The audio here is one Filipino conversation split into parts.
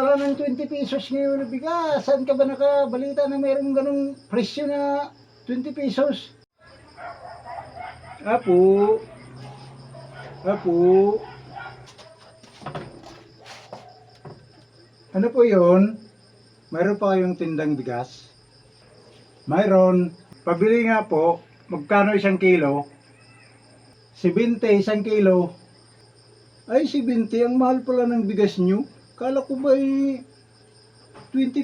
wala nang 20 pesos ngayon na bigas. Saan ka ba nakabalita na mayroong ganong presyo na 20 pesos? Apo. Apo. Ano po yon? Mayroon pa kayong tindang bigas? Mayroon. Pabili nga po. Magkano isang kilo? 70 isang kilo. Ay, 70. Ang mahal pala ng bigas nyo. Kala ko ba 20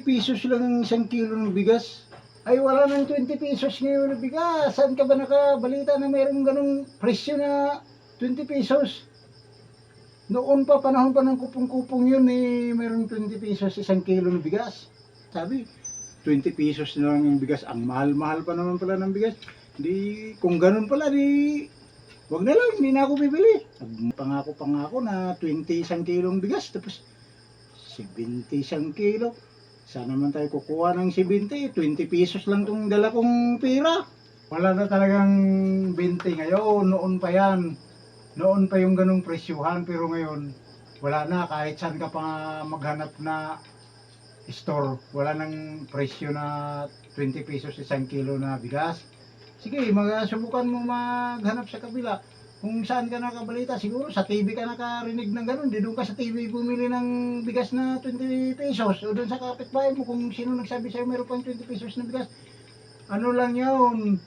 pesos lang ang isang kilo ng bigas? Ay, wala nang 20 pesos ngayon na bigas. Saan ka ba nakabalita na mayroong ganong presyo na 20 pesos? Noon pa, panahon pa ng kupong-kupong yun, eh, mayroong 20 pesos isang kilo ng bigas. Sabi, 20 pesos na lang yung bigas. Ang mahal-mahal pa naman pala ng bigas. Di, kung ganun pala, di, wag na lang, hindi na ako bibili. Pangako pangako na 20 isang kilong bigas, tapos 70 isang kilo. Saan naman tayo kukuha ng 70? 20 pesos lang tong dala kong pera. Wala na talagang 20 ngayon, noon pa yan. Noon pa yung ganong presyuhan, pero ngayon, wala na, kahit saan ka pa maghanap na store, wala nang presyo na 20 pesos isang kilo na bigas. Sige, mag subukan mo maghanap sa kabila. Kung saan ka nakabalita, siguro sa TV ka nakarinig ng ganun. Di doon ka sa TV bumili ng bigas na 20 pesos. O doon sa kapitbahay mo, kung sino nagsabi sa'yo meron pang 20 pesos na bigas. Ano lang yun,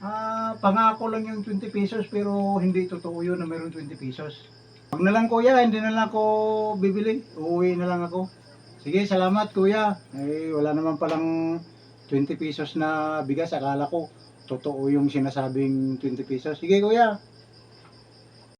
ah, pangako lang yung 20 pesos pero hindi totoo yun na meron 20 pesos. Wag na lang kuya, hindi na lang ako bibili. Uuwi na lang ako. Sige, salamat kuya. Eh, wala naman palang 20 pesos na bigas. Akala ko, totoo yung sinasabing 20 pesos. Sige kuya,